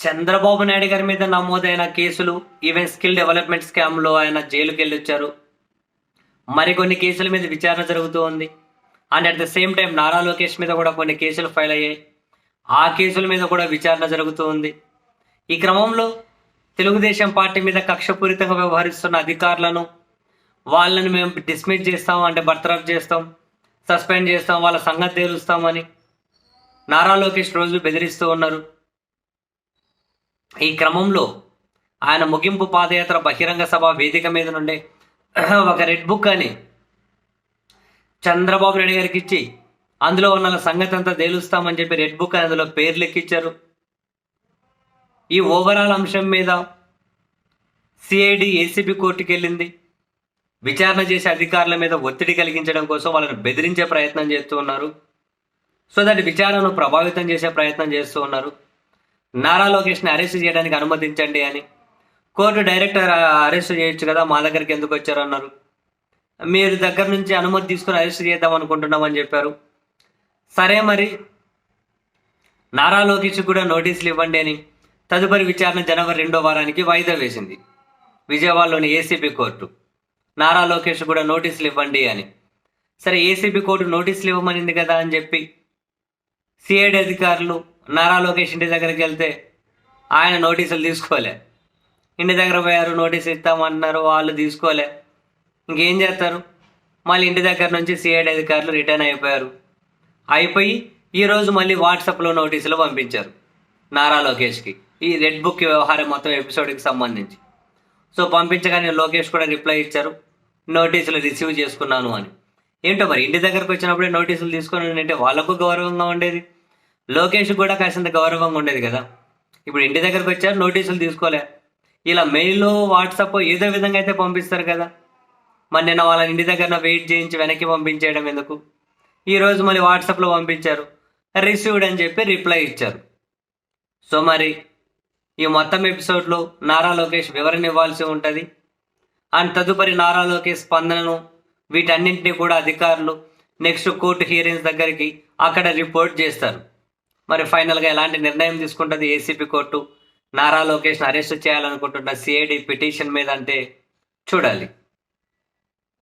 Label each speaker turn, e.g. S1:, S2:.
S1: చంద్రబాబు నాయుడు గారి మీద నమోదైన కేసులు ఈవెన్ స్కిల్ డెవలప్మెంట్ స్కామ్లో ఆయన జైలుకి వెళ్ళొచ్చారు మరికొన్ని కేసుల మీద విచారణ జరుగుతూ ఉంది. And at the same time Nara Lokesh మీద కూడా కొన్ని కేసులు ఫైల్ అయ్యాయి. ఆ కేసుల మీద కూడా విచారణ జరుగుతూ ఉంది. ఈ క్రమంలో తెలుగుదేశం పార్టీ మీద కక్షపూరితంగా వ్యవహరిస్తున్న అధికారులను వాళ్ళని మేము డిస్మిస్ చేస్తాం అంటే బర్తరఫ్ చేస్తాం సస్పెండ్ చేస్తాం వాళ్ళ సంగతి తేలుస్తామని నారా లోకేష్ రోజు బెదిరిస్తూ ఉన్నారు. ఈ క్రమంలో ఆయన ముగింపు పాదయాత్ర బహిరంగ సభ వేదిక మీద నుండి ఒక రెడ్ బుక్ అని చంద్రబాబు నాయుడు గారికి ఇచ్చి అందులో ఉన్న సంగతి అంతా తేలుస్తామని చెప్పి రెడ్ బుక్ అని అందులో పేర్లు ఎక్కించారు ఈ ఓవరాల్ అంశం మీద సిఐడి ఏసీబీ కోర్టుకి వెళ్ళింది. విచారణ చేసే అధికారుల మీద ఒత్తిడి కలిగించడం కోసం వాళ్ళని బెదిరించే ప్రయత్నం చేస్తూ ఉన్నారు. సో దాని విచారణను ప్రభావితం చేసే ప్రయత్నం చేస్తూ ఉన్నారు. నారా లోకేష్ని అరెస్ట్ చేయడానికి అనుమతించండి అని. కోర్టు డైరెక్టర్ అరెస్ట్ చేయొచ్చు కదా మా దగ్గరికి ఎందుకు వచ్చారన్నారు. మీరు దగ్గర నుంచి అనుమతి తీసుకుని అరెస్ట్ చేద్దాం అనుకుంటున్నామని చెప్పారు. సరే మరి నారా లోకేష్ కూడా నోటీసులు ఇవ్వండి అని. తదుపరి విచారణ జనవరి రెండో వారానికి వాయిదా వేసింది. విజయవాడలోని ఏసీబీ కోర్టు. నారా లోకేష్ కూడా నోటీసులు ఇవ్వండి అని. సరే ఏసీబీ కోర్టు నోటీసులు ఇవ్వమనింది కదా అని చెప్పి సిఐడి అధికారులు నారా లోకేష్ ఇంటి దగ్గరికి వెళ్తే ఆయన నోటీసులు తీసుకోలే. ఇంటి దగ్గర పోయారు నోటీస్ ఇస్తామన్నారు వాళ్ళు తీసుకోలే. ఇంకేం చేస్తారు? మళ్ళీ ఇంటి దగ్గర నుంచి సిఐడి అధికారులు రిటర్న్ అయిపోయారు. అయిపోయి ఈరోజు మళ్ళీ వాట్సాప్లో నోటీసులు పంపించారు నారా లోకేష్కి. ఈ రెడ్ బుక్ వ్యవహారం మొత్తం ఎపిసోడ్కి సంబంధించి. సో పంపించగానే లోకేష్ కూడా రిప్లై ఇచ్చారు నోటీసులు రిసీవ్ చేసుకున్నాను అని. ఏంటో మరి ఇంటి దగ్గరకు వచ్చినప్పుడే నోటీసులు తీసుకొని అంటే వాళ్ళకు గౌరవంగా ఉండేది? లోకేష్ కూడా కాసింత గౌరవంగా ఉండేది కదా. ఇప్పుడు ఇంటి దగ్గరకు వచ్చారు నోటీసులు తీసుకోలే. ఇలా మెయిల్లో వాట్సాప్ ఏదో విధంగా అయితే పంపిస్తారు కదా. మరి నిన్న వాళ్ళ ఇంటి దగ్గర వెయిట్ చేయించి వెనక్కి పంపించేయడం ఎందుకు? ఈరోజు మళ్ళీ వాట్సాప్లో పంపించారు. రిసీవ్డ్ అని చెప్పి రిప్లై ఇచ్చారు. సో మరి ఈ మొత్తం ఎపిసోడ్లో నారా లోకేష్ వివరణ ఇవ్వాల్సి ఉంటుంది. అండ్ తదుపరి నారా లోకేష్ స్పందనను వీటన్నింటినీ కూడా అధికారులు నెక్స్ట్ కోర్టు హియరింగ్స్ దగ్గరికి అక్కడ రిపోర్ట్ చేస్తారు. మరి ఫైనల్గా ఎలాంటి నిర్ణయం తీసుకుంటుంది ఏసీపీ కోర్టు? నారా లోకేష్ని అరెస్ట్ చేయాలనుకుంటున్న సిఐడి పిటిషన్ మీద అంటే చూడాలి.